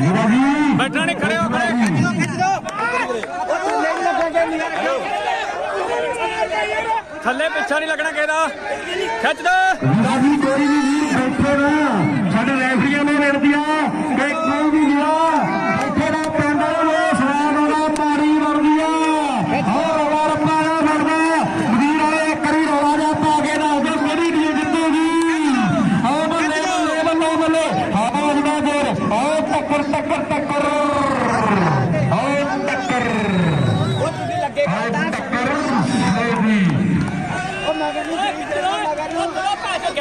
ਮੇਰਾ ਬੈਠਣਾ ਨਹੀਂ, ਖੜੇ ਹੋ ਖੜੇ ਥੱਲੇ ਪਿੱਛਾ ਨਹੀਂ ਲੱਗਣਾ ਕਿਹਦਾ ਖਿੱਚ ਦੋ। ਕੋਈ ਵੀ ਬੈਠੇ ਨਾ।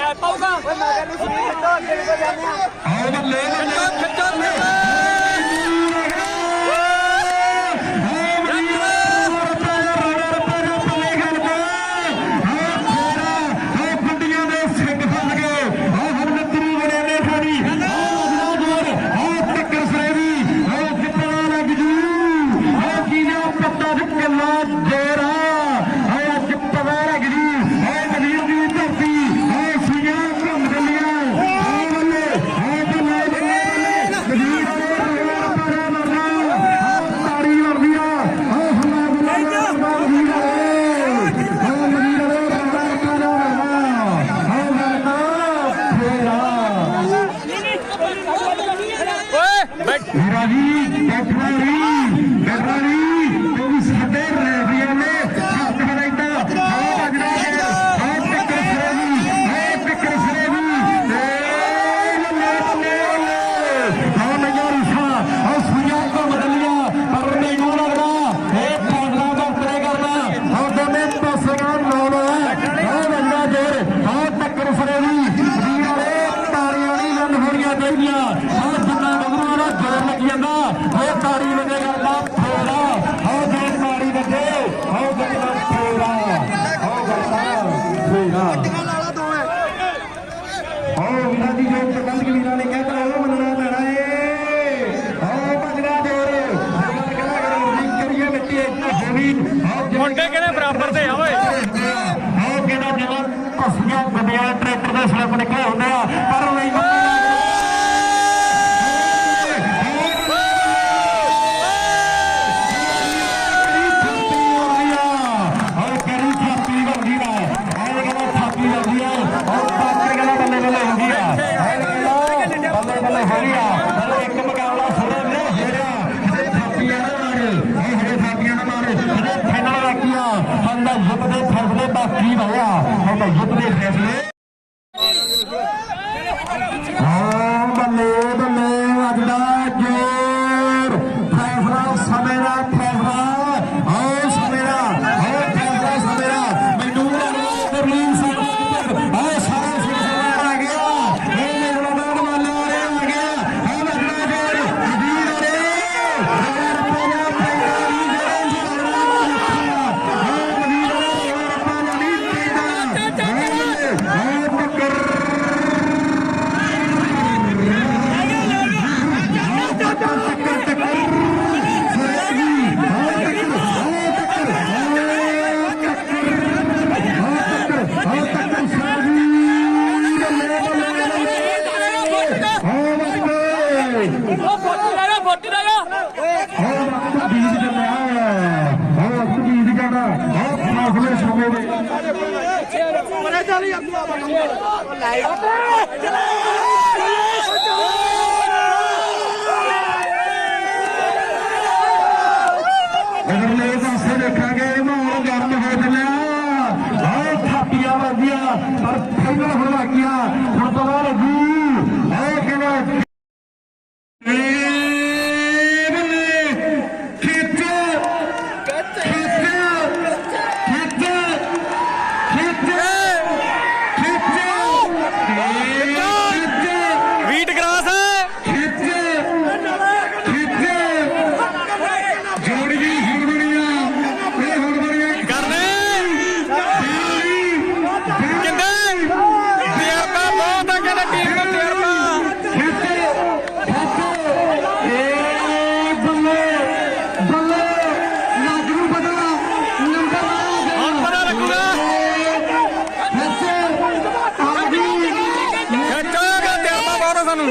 ਗੈਪ ਪਾਊਗਾ ਆਓ ਬੱਲੇ ਬੱਲੇ ਖਿੱਚੋ ਤਾੜੀ ਓਏ ਬੈਠ ਮੇਰਾ ਜੀ ਬੈਠਣਾ ਨਹੀਂ ਬੈਠਣਾ ਨਹੀਂ ਕਿਉਂਕਿ ਸਾਡੇ ਰੈਫਰੀਆਂ ਨੇ ਹੱਥ ਬਣਾਈਦਾ ਹਾਂ ਵੱਜਣਾ ਹੈ ਹਾਂ ਟੱਕਰ ਸਰੇਵੀ ਹਾਂ ਟੱਕਰ ਸਰੇਵੀ ਏ ਲੱਲੇ ਲੱਲੇ ਲੱਲੇ ਹਾਂ ਨਈਆ ਰਿਸ਼ਾ ਹਾਂ ਸੁਈਆਂ ਕੋ ਬਦਲਿਆ ਪਰ ਮੈਨੂੰ ਲੱਗਦਾ ਇਹ ਪਾਗਲਾ ਦਾ ਤਰੇ ਕਰਨਾ ਹਾਂ ਦੋਨੇ ਪਾਸੇਗਾ ਲਾਉਣਾ ਹਾਂ ਵੱਜਣਾ ਜੋਰ ਹਾਂ ਟੱਕਰ ਸਰੇਵੀ ਵੀਰ ਵਾਲੇ ਤਾੜੀਆਂ ਨਹੀਂ ਲੰਨ ਹੋਣੀਆਂ ਚਾਹੀਦੀਆਂ ਹਾਂ ਜਿੰਨਾ ਮਗਰੋਂ ਦਾ ਜੋਰ ਲੱਗ ਜਾਂਦਾ ਉਹ ਤਾੜੀ ਵਜੇ ਕਰਦਾ ਫੇਰਾ ਹਾਂ ਜੇ ਤਾੜੀ ਵਜੇ ਹਾਂ ਗੱਲਾਂ ਫੇਰਾ ਹਾਂ ਗੱਲਾਂ ਫੇਰਾ ਹਾਂ ਵੀਰਾਂ ਦੀ ਵੀਰਾਂ ਨੇ ਉਹ ਮੰਨਣਾ ਪੈਣਾ ਏ। ਭਜਣਾ ਜੋਰ। ਕਰੀਏ ਮਿੱਟੀ ਹੋਵੀ। ਮੁੰਡੇ ਕਿਹੜੇ ਬਰਾਬਰ ਤੇ ਆ ਓਏ? ਹਾਂ ਕਿਹਦਾ ਜਿਵੇਂ ਭਸੀਆਂ ਗੱਡੀਆਂ ਟਰੈਕਟਰ ਦੇ ਸਲਿੱਪ ਨਿਕਲੇ ਹੁੰਦੇ ਆ ਪਰ ਨਹੀਂ ਫਾਈਨਲ ਰੱਖਿਆ ਹੰਦਾ ਯੁੱਧ ਦੇ ਫੈਸਲੇ ਬਾਕੀ ਹੋਇਆ ਹੰਦਾ ਯੁੱਧ ਦੇ ਫੈਸਲੇ ਹਾਂ ਬੱਲੇ ਬੱਲੇ ਵੱਜਦਾ ਜੋਰ ਫੈਸਲਾ ਸਮੇਂ ਦਾ ਫੈਸਲਾ ਆਓ ਸਮੇਂ ਦਾ ਆਓ ਫੈਸਲਾ ਸਮੇਂ ਦਾ ਮੈਨੂੰ ਲੱਗਦਾ ਗੁਰਲੀਨ ਸਿੰਘ ਆਓ ਸਾਰਾ ਸਿਲਸਿਲਾ ਆ ਗਿਆ ਇਹ ਮੇਰਾ ਨਾਮ ਵਾਲਾ ਆ ਗਿਆ ਹਾਂ ਵੱਜਦਾ ਜੋਰ ਵੀਰ ਰੇ ਹਜ਼ਾਰ ਰੁਪਇਆ ਪੈਂਦਾ ਨਹੀਂ ਜਿਹੜਾ ਹਾਂ ਵੀਰ ਰੇ ਹਜ਼ਾਰ ਰੁਪਇਆ ਨਹੀਂ ਪੈਂਦਾ ਹਾਂ ਟੱਕਰ ਉਹ ਫੋਟੀ ਲੈ ਜਾ ਫੋਟੀ ਲੈ ਜਾ ਅਗਰਲੇ ਪਾਸੇ ਦੇਖਾਂਗੇ ਮਾਹੌਲ ਗਰਮ ਹੋ ਚੱਲਿਆ ਬਹੁਤ ਥਾਪੀਆਂ ਵੱਜੀਆਂ ਪਰ ਫਾਈਨਲ ਹੋਣ ਲੱਗਿਆ ਹੁਣ ਪਤਾ ਲੱਗੀ ਆਹ ਕਿਵੇਂ ਏ ਬੱਲੇ ਖਿੱਚ ਖਿੱਚ ਖਿੱਚ ਖਿੱਚ ਖਿੱਚ ਖਿੱਚ ਵੀਟ ਗ੍ਰਾਸ ਖਿੱਚ ਖਿੱਚ ਜੋੜੀਆਂ ਹੁਰਬੜੀਆਂ ਇਹ ਹੁਰਬੜੀਆਂ ਕਰਨੇ ਕਿੰਨੇ ਤਜਰਬਾ ਬਹੁਤ ਆ ਕਹਿੰਦਾ ਟੀਮ ਦਾ ਤਜਰਬਾ ਹੁਣ ਪਤਾ ਲੱਗੂਗਾ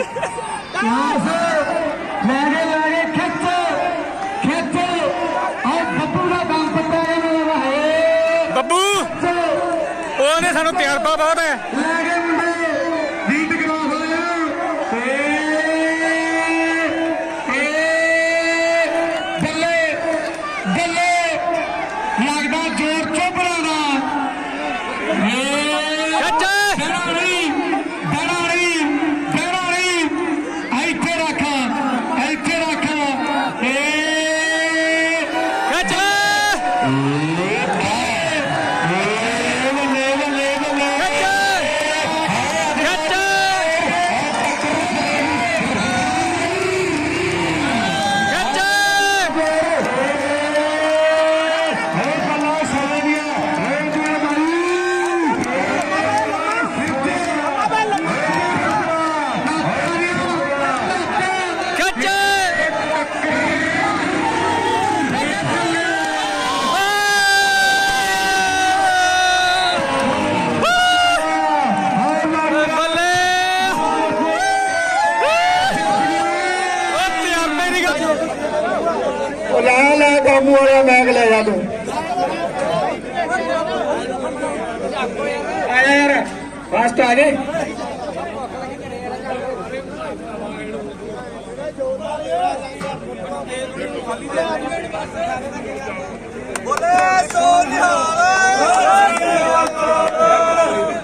ਖਿੱਚੋਗਾ ਤਜਰਬਾ ਬਹੁਤ ਆ ਸਾਨੂੰ ਖਿੱਚ ਖਿੱਚ ਆ ਬੱਬੂ ਦਾ ਦਮ ਪੱਤਾ ਇਹਨਾਂ ਦਾ ਹੈ ਬੱਬੂ ਉਹਨੇ ਸਾਨੂੰ ਤਜਰਬਾ ਬਹੁਤ ਹੈ ਲਾਗੇ ਮੁੰਡੇ ਰੀਤ ਕਰਾ ਹੋਇਆ ਏ ਏ ਬੱਲੇ ਬੱਲੇ ਕਾਬੂ ਵਾਲਿਆ ਮੈਗ ਲੈ ਜਾ ਤੂੰ। ਆ ਯਾਰ ਫਾਸਟ ਆ ਗਏ। ਬੋਲੇ ਸੋਨਿਹਾਲ